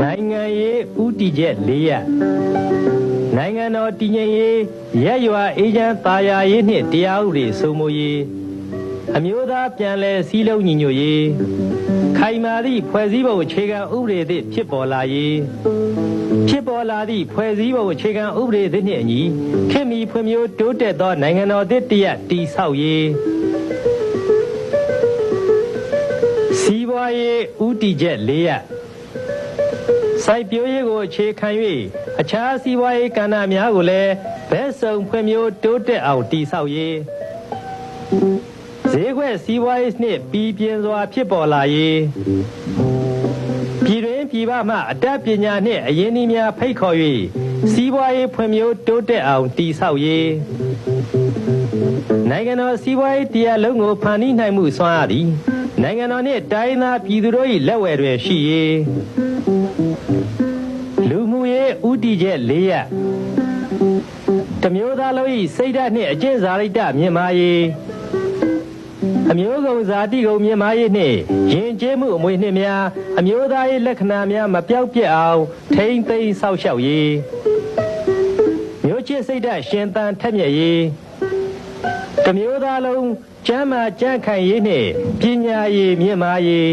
နိုင်ငံရေးဥတီချက်၄ရပ်နိုင်ငံတော်တည်ငြိမ်ရေးရက်ရွာအေဂျင့်တာယာရေးနှင့်တရားဥပဒေစိုးမိုးရေးအမျိုးသားပြန်လည်စည်းလုံးညီညွတ်ရေးခိုင်မာသည့်ဖွဲ့စည်းပုံအခြေခံဥပဒေသည့်ဖြစ်ပေါ်လာရေးဖြစ်ပေါ်လာသည့်ဖွဲ့စည်းပုံအခြေခံဥပဒေသည့်နှင့်အညီခေတ်မီဖွံ့ဖြိုးတိုးတက်သောနိုင်ငံတော်သစ်တစ်ရပ်တည်ဆောက်ရေးစီးပွားရေးဥတီချက်၄ရပ် စိုက်ပျိုးရေးကိုအခြေခံ၍အခြားစီးပွားရေးကဏ္ဍများကိုလည်းဘက်စုံဖွံ့ဖြိုးတိုးတက်အောင်တည်ဆောက်ရေးဈေးကွက်စီးပွားရေးနှင့်ပြည်ပြင်းစွာဖြစ်ပေါ်လာရေးပြည်တွင်ပြည်ပမှအတတ်ပညာနှင့်အရင်းအနှီးများဖိတ်ခေါ်၍စီးပွားရေးဖွံ့ဖြိုးတိုးတက်အောင်တည်ဆောက်ရေးနိုင်ငံတော်စီးပွားရေးတရားလုံးကိုဖန်တီးနိုင်မှုစွမ်းအားသည်နိုင်ငံတော်နှင့်တိုင်းသားပြည်သူတို့၏လက်ဝယ်တွင်ရှိ၍လူမှုရေးဥ တီချက်၄ရပ်တစ်မျိုးသားလုံး၏စိတ်ဓာတ်နှင့်အကျင့်စာရိတ္တမြင့်မားရေးအမျိုးကုံဇာတိကုံမြင့်မားရေးနှင့်ယဉ်ကျေးမှုအမွေနှင့်များအမျိုးသားရေးလက္ခဏာများမပြောက်ပြက်အောင်ထိမ့်သိမ်းဆောက်ရှောက်ရေးမျိုးချစ်စိတ်ဓာတ်ရှင်သန်ထက်မြက်ရေးတစ်မျိုးသားလုံးကျမ်းမာကြံ့ခိုင်ရေးနှင့်ပညာရေးမြင့်မားရေး